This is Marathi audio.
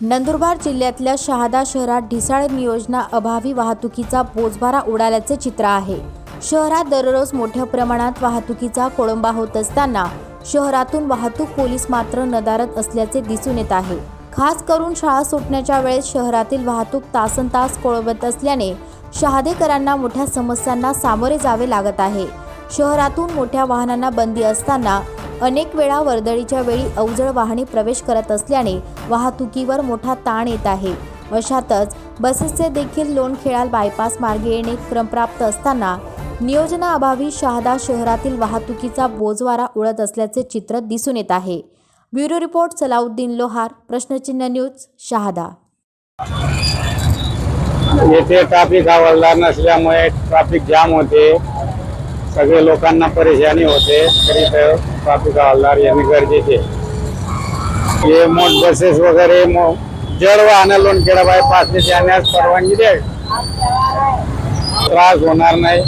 नंदुरबार जिल्ह्यातल्या शहादा शहरात ढिसाळ नियोजना अभावी वाहतुकीचा बोजबारा उडाल्याचे चित्र आहे. शहरात दररोज मोठ्या प्रमाणात वाहतुकीचा कोळंबा होत असताना शहरातून वाहतूक पोलीस मात्र नदारत असल्याचे दिसून येत आहे. खास करून शाळा सुटण्याच्या वेळेस शहरातील वाहतूक तासन तास कोळंबत असल्याने शहादेकरांना मोठ्या समस्यांना सामोरे जावे लागत आहे. शहरातून मोठ्या वाहनांना बंदी असताना अनेक वेळा वर्दळीच्या वेळी अवजड वाहने प्रवेश करत असल्याने वाहतुकीवर मोठा ताण येत आहे. अशातच बसेसचे देखील लोणखेळाल बायपास मार्गे येणे क्रमप्राप्त असताना नियोजनाअभावी शहादा शहरातील वाहतुकीचा बोजवारा उडत असल्याचे चित्र दिसून येत आहे. ब्युरो रिपोर्ट सलाउद्दीन लोहार प्रश्नचिन्ह न्यूज शहादा. येथे ट्रॅफिक हवालदार नसल्यामुळे ट्रॅफिक जाम होते. सगळे लोकांना परेशानी होते तरी तर ट्रॅफिक हवालदार येणे गरजेचे हे मोठ बसेस वगैरे मो- जड वाहनं लोणखेडा बायपासने जाण्यास परवानगी द्यावी. त्रास होणार नाही.